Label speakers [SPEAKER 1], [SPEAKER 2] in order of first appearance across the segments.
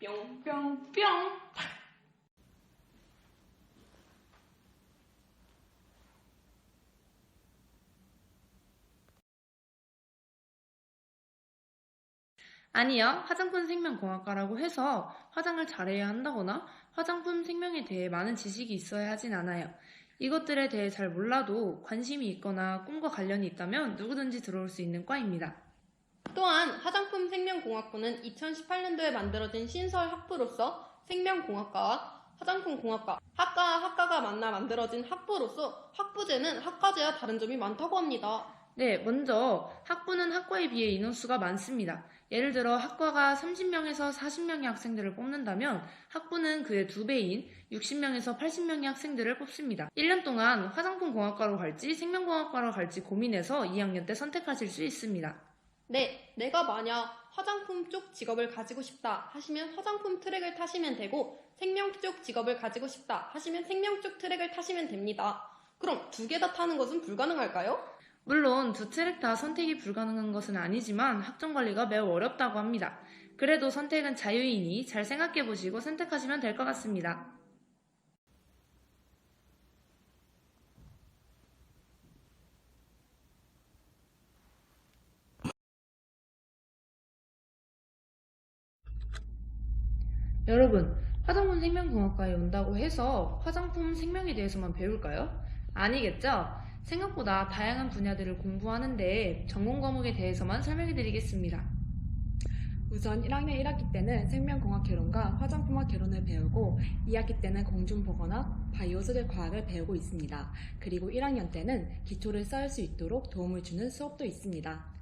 [SPEAKER 1] 뿅 뿅 뿅.
[SPEAKER 2] 아니요, 화장품 생명공학과라고 해서 화장을 잘해야 한다거나 화장품 생명에 대해 많은 지식이 있어야 하진 않아요. 이것들에 대해 잘 몰라도 관심이 있거나 꿈과 관련이 있다면 누구든지 들어올 수 있는 과입니다.
[SPEAKER 1] 또한 화장품 생명공학부는 2018년도에 만들어진 신설 학부로서 생명공학과와 화장품공학과, 학과와 학과가 만나 만들어진 학부로서 학부제는 학과제와 다른 점이 많다고 합니다.
[SPEAKER 2] 네, 먼저 학부는 학과에 비해 인원수가 많습니다. 예를 들어 학과가 30명에서 40명의 학생들을 뽑는다면 학부는 그의 두 배인 60명에서 80명의 학생들을 뽑습니다. 1년 동안 화장품공학과로 갈지 생명공학과로 갈지 고민해서 2학년 때 선택하실 수 있습니다.
[SPEAKER 1] 네, 내가 만약 화장품 쪽 직업을 가지고 싶다 하시면 화장품 트랙을 타시면 되고 생명 쪽 직업을 가지고 싶다 하시면 생명 쪽 트랙을 타시면 됩니다. 그럼 두 개 다 타는 것은 불가능할까요?
[SPEAKER 2] 물론 두 트랙 다 선택이 불가능한 것은 아니지만 학점 관리가 매우 어렵다고 합니다. 그래도 선택은 자유이니 잘 생각해 보시고 선택하시면 될 것 같습니다. 여러분, 화장품 생명공학과에 온다고 해서 화장품 생명에 대해서만 배울까요? 아니겠죠? 생각보다 다양한 분야들을 공부하는데 전공 과목에 대해서만 설명해 드리겠습니다.
[SPEAKER 3] 우선 1학년 1학기 때는 생명공학 개론과 화장품학 개론을 배우고 2학기 때는 공중보건학, 바이오 소재 과학을 배우고 있습니다. 그리고 1학년 때는 기초를 쌓을 수 있도록 도움을 주는 수업도 있습니다.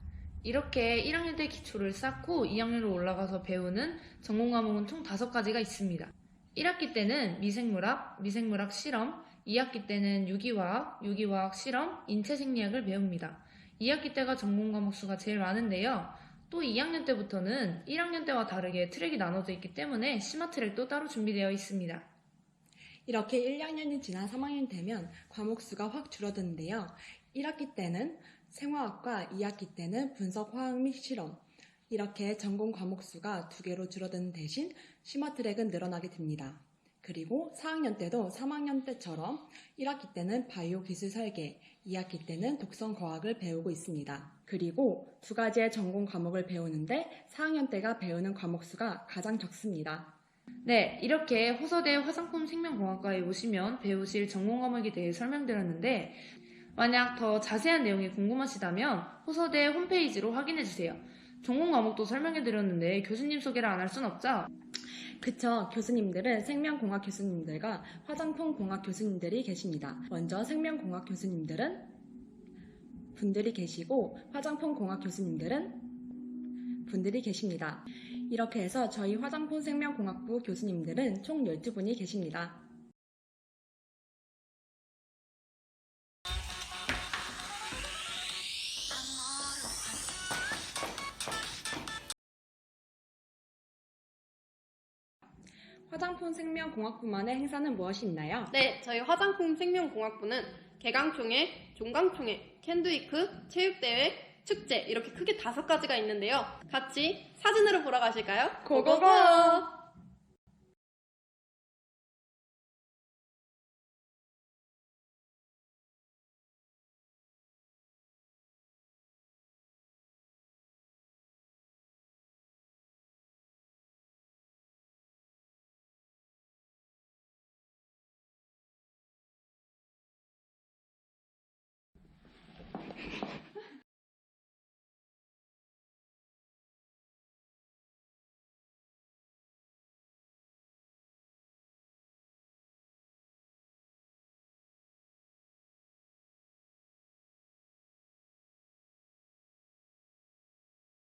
[SPEAKER 2] 이렇게 1학년 때 기초를 쌓고 2학년으로 올라가서 배우는 전공 과목은 총 5가지가 있습니다. 1학기 때는 미생물학, 미생물학 실험, 2학기 때는 유기화학, 유기화학 실험, 인체생리학을 배웁니다. 2학기 때가 전공 과목 수가 제일 많은데요. 또 2학년 때부터는 1학년 때와 다르게 트랙이 나눠져 있기 때문에 심화 트랙도 따로 준비되어 있습니다.
[SPEAKER 3] 이렇게 1 학년이 지나 3학년 되면 과목 수가 확 줄어드는데요. 1학기 때는 생화학과 2학기 때는 분석 화학 및 실험, 이렇게 전공 과목 수가 두 개로 줄어드는 대신 심화 트랙은 늘어나게 됩니다. 그리고 4학년 때도 3학년 때처럼 1학기 때는 바이오 기술 설계, 2학기 때는 독성 과학을 배우고 있습니다. 그리고 두 가지의 전공 과목을 배우는데 4학년 때가 배우는 과목 수가 가장 적습니다.
[SPEAKER 2] 네, 이렇게 호서대 화장품 생명공학과에 오시면 배우실 전공 과목에 대해 설명드렸는데 만약 더 자세한 내용이 궁금하시다면 호서대 홈페이지로 확인해주세요. 전공 과목도 설명해드렸는데 교수님 소개를 안 할 순 없죠?
[SPEAKER 3] 그쵸. 교수님들은 생명공학 교수님들과 화장품 공학 교수님들이 계십니다. 먼저 생명공학 교수님들은 분들이 계시고 화장품 공학 교수님들은 분들이 계십니다. 이렇게 해서 저희 화장품 생명공학부 교수님들은 총 12분이 계십니다. 화장품 생명공학부만의 행사는 무엇이 있나요?
[SPEAKER 1] 네, 저희 화장품 생명공학부는 개강총회, 종강총회, 캔드위크, 체육대회, 축제 이렇게 크게 다섯 가지가 있는데요. 같이 사진으로 보러 가실까요?
[SPEAKER 3] 고고고!